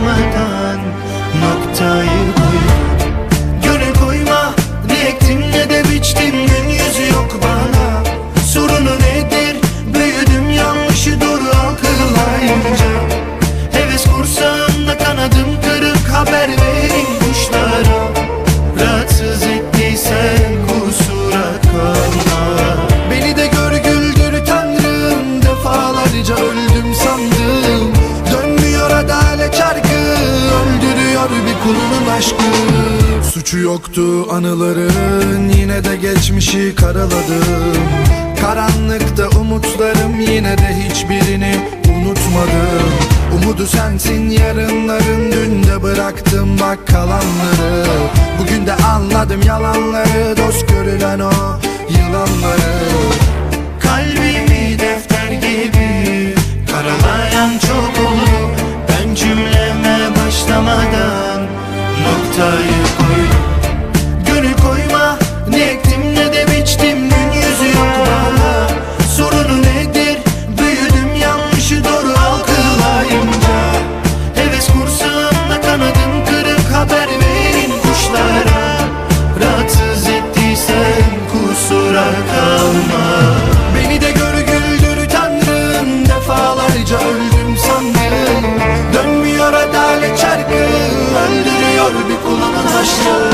Ramata Öldürüyor bir kulunun aşkı. Suçu yoktu anıların Yine de geçmişi karaladım. Karanlıkta umutlarım Yine de hiçbirini unutmadım. Umudu sensin yarınların Dün de bıraktım bak kalanları. Bugün de anladım yalanları Dost görülen o yılanları masayı koydum Gönül koyma. Ne ektim ne de biçtim. Gün yüzü yok Sorunu nedir? Büyüdüm yanlışı doğru algılayınca. Heves kursağımda kanadım kırık haber verin kuşlara. Rahatsız ettiysen kusura kalma. pushed away